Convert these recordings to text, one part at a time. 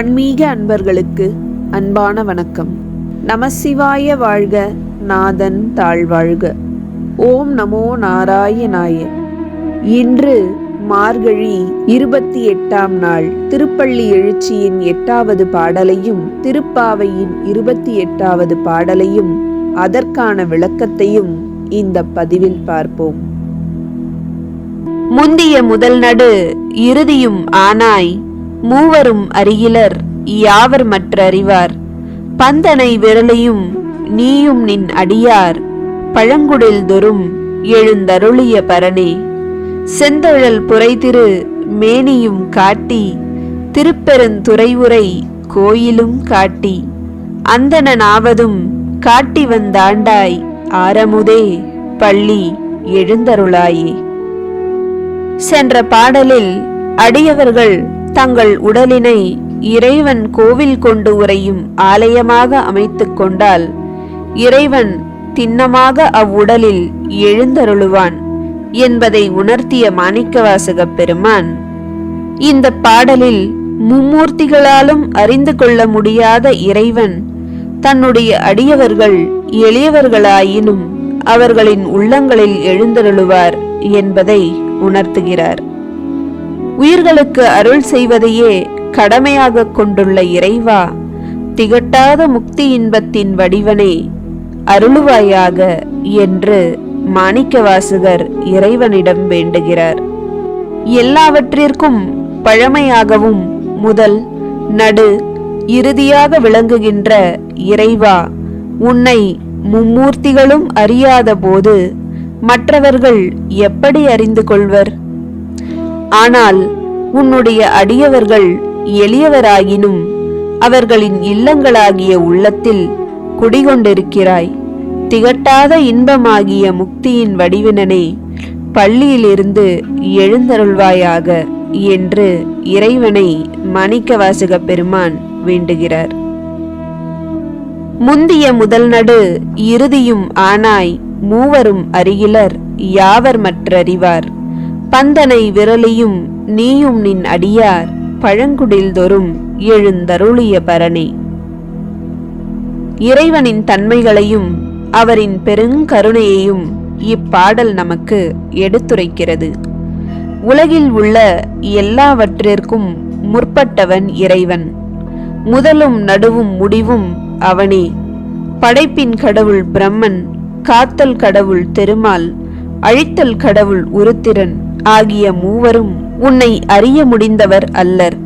ஆன்மீக அன்பர்களுக்கு அன்பான வணக்கம். நமசிவாய வாழ்க நாதன் தாழ்வாழ்க. ஓம் நமோ நாராயணாய. இன்று மார்கழி இருபத்தி எட்டாம் நாள் திருப்பள்ளி எழுச்சியின் எட்டாவது பாடலையும் திருப்பாவையின் இருபத்தி எட்டாவது பாடலையும் அதற்கான விளக்கத்தையும் இந்த பதிவில் பார்ப்போம். முந்திய முதல் நடு இறுதியும் ஆனாய் மூவரும் அருகிலர் யாவர் மற்ற அறிவார் பந்தனை விரலையும் நீயும் நின் அடியார் பழங்குடில் தொரும் எழுந்தருளிய பரணே. செந்தழல் புரைதிரு மேனியும் காட்டி திருப்பெருந்துறைவுரை கோயிலும் காட்டி. அந்தணனாவதும் காட்டி வந்தாண்டாய் ஆரமுதே பள்ளி எழுந்தருளாயே. சென்ற பாடலில் அடியவர்கள் தங்கள் உடலினை இறைவன் கோவில் கொண்டு உறையும் ஆலயமாக அமைத்துக் கொண்டால் இறைவன் திண்ணமாக அவ்வுடலில் எழுந்தருளுவான் என்பதை உணர்த்திய மாணிக்கவாசக பெருமான் இந்த பாடலில் மும்மூர்த்திகளாலும் அறிந்து கொள்ள முடியாத இறைவன் தன்னுடைய அடியவர்கள் எளியவர்களாயினும் அவர்களின் உள்ளங்களில் எழுந்தருளுவார் என்பதை உணர்த்துகிறார். உயிர்களுக்கு அருள் செய்வதையே கடமையாக கொண்டுள்ள இறைவா திகட்டாத முக்தி இன்பத்தின் வடிவனே அருளுவாயாக என்று மாணிக்கவாசகர் இறைவனிடம் வேண்டுகிறார். எல்லாவற்றிற்கும் பழமையாகவும் முதல் நடு இறுதியாக விளங்குகின்ற இறைவா உன்னை மும்மூர்த்திகளும் அறியாத போது மற்றவர்கள் எப்படி அறிந்து கொள்வர்? ஆனால் உன்னுடைய அடியவர்கள் எளியவராயினும் அவர்களின் இல்லங்களாகிய உள்ளத்தில் குடிகொண்டிருக்கிறாய். திகட்டாத இன்பமாகிய முக்தியின் வடிவினனே பள்ளியிலிருந்து எழுந்தருள்வாயாக என்று இறைவனை மாணிக்கவாசக பெருமான் வேண்டுகிறார். முந்திய முதல் நடு இறுதியும் ஆனாய் மூவரும் அருகிலர் யாவர் மற்றறிவார்? பந்தனை விரலியும் நீயும் நின் அடியார் பழங்குடில் தொறும் எழுந்தருளிய பரணே. இறைவனின் தன்மைகளையும் அவரின் பெருங்கருணையையும் இப்பாடல் நமக்கு எடுத்துரைக்கிறது. உலகில் உள்ள எல்லாவற்றிற்கும் முற்பட்டவன் இறைவன். முதலும் நடுவும் முடிவும் அவனே. படைப்பின் கடவுள் பிரம்மன் காத்தல் கடவுள் திருமால் அழித்தல் கடவுள் உருத்திரன் ஆகிய மூவரும் உன்னை அறிய முடிந்தவர் அல்லர்.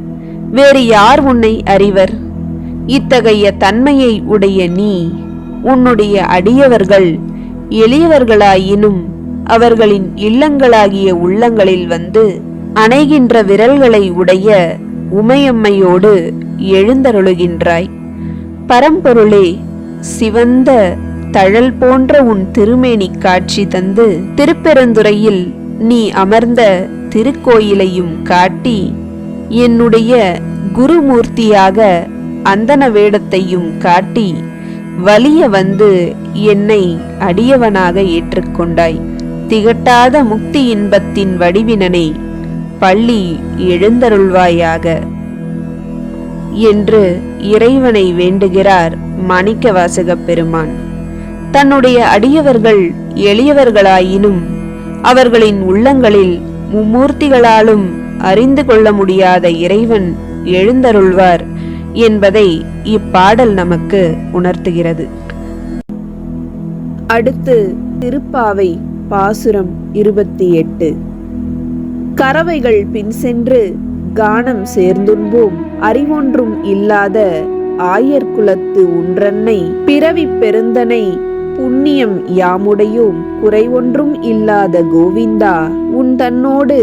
வேறு யார் உன்னை அறிவர்? இத்தகைய தன்மையை உடைய நீ உன்னுடைய அடியவர்கள் எளியவர்களாயினும் அவர்களின் இல்லங்களாகிய உள்ளங்களில் வந்து அணைகின்ற விரல்களை உடைய உமையம்மையோடு எழுந்தருளுகின்றாய். பரம்பொருளே சிவந்த தழல் போன்ற உன் திருமேனி காட்சி தந்து திருப்பெருந்துறையில் நீ அமர்ந்த திருக்கோயிலையும் காட்டி என்னுடைய குருமூர்த்தியாக அந்தன வேடத்தையும் காட்டி வலிய வந்து என்னை அடியவனாக ஏற்றுக்கொண்டாய். திகட்டாத முக்தி இன்பத்தின் வடிவினனே பள்ளி எழுந்தருள்வாயாக. என்று இறைவனை வேண்டுகிறார் மாணிக்கவாசகப் பெருமான். தன்னுடைய அடியவர்கள் எளியவர்களாயினும் அவர்களின் உள்ளங்களில் மும்மூர்த்திகளாலும் அறிந்து கொள்ள முடியாத இறைவன் எழுந்தருள்வார் என்பதை இப்பாடல் நமக்கு உணர்த்துகிறது. அடுத்து திருப்பாவை பாசுரம் இருபத்தி எட்டு. கறவைகள் பின் சென்று கானம் சேர்ந்துண்போம். அறிவொன்றும் இல்லாத ஆயர்குலத்து ஒன்றன்னை பிறவி பெருந்தனை புண்ணியம் யாமுடையோம். குறைவொன்றும் இல்லாத கோவிந்தா உன் தன்னோடு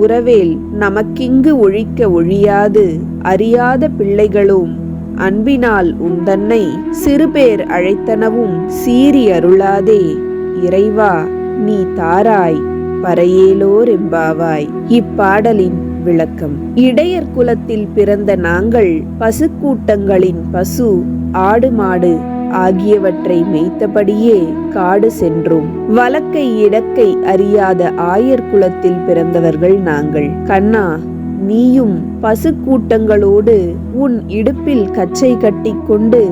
உறவேல் நமக்கிங்கு ஒழிக்க ஒழியாது. அறியாத பிள்ளைகளும் அன்பினால் உந்தன்னை சிறுபேர் அழைத்தனவும் சீறி அருளாதே. இறைவா நீ தாராய் பறையேலோர் எம்பாவாய். இப்பாடலின் விளக்கம். இடையர் குலத்தில் பிறந்த நாங்கள் பசுக்கூட்டங்களின் பசு ஆடு மாடு ஆகியவற்றை மேய்த்தபடியே காடு சென்றோம். வலக்கை இடக்கை அறியாத ஆயர் குலத்தில் பிறந்தவர்கள் நாங்கள். கண்ணா நீயும் பசுக்கூட்டங்களோடு உன் இடுப்பில் கச்சை கட்டிக்கொண்டு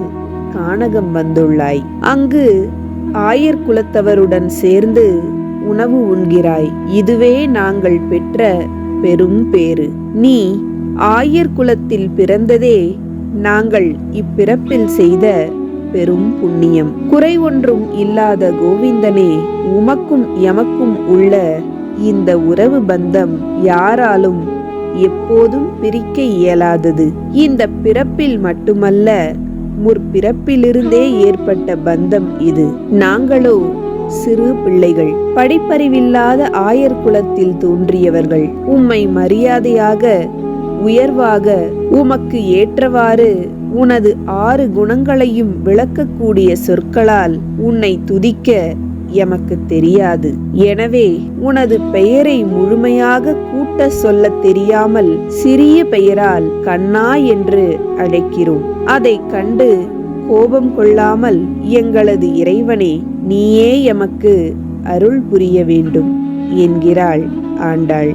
கானகம் வந்துள்ளாய். அங்கு ஆயர் குலத்தவருடன் சேர்ந்து உணவு உண்கிறாய். இதுவே நாங்கள் பெற்ற பெரும் பேறு. நீ ஆயர் குலத்தில் பிறந்ததே நாங்கள் இப்பிறப்பில் செய்த பெரும் புண்ணியம். குறை ஒன்றும் இல்லாத கோவிந்தனே உமக்கும் எமக்கும் உள்ள இந்த உறவு பந்தம் யாராலும் எப்போதும் பிரிக்க இயலாதது. இந்த பிறப்பில் மட்டுமல்ல முற்பிறப்பிலிருந்தே ஏற்பட்ட பந்தம் இது. நாங்களோ சிறு பிள்ளைகள் படிப்பறிவில்லாத ஆயர் குலத்தில் தோன்றியவர்கள் உம்மை மரியாதையாக உயர்வாக உமக்கு ஏற்றவாறு உனது ஆறு குணங்களையும் விளக்கக்கூடிய சொற்களால் உன்னை துதிக்க எமக்கு தெரியாது. எனவே உனது பெயரை முழுமையாக கூட்ட சொல்லத் தெரியாமல் சிறிய பெயரால் கண்ணா என்று அழைக்கிறோம். அதை கண்டு கோபம் கொள்ளாமல் எங்களது இறைவனே நீயே எமக்கு அருள் புரிய வேண்டும் என்கிறாள் ஆண்டாள்.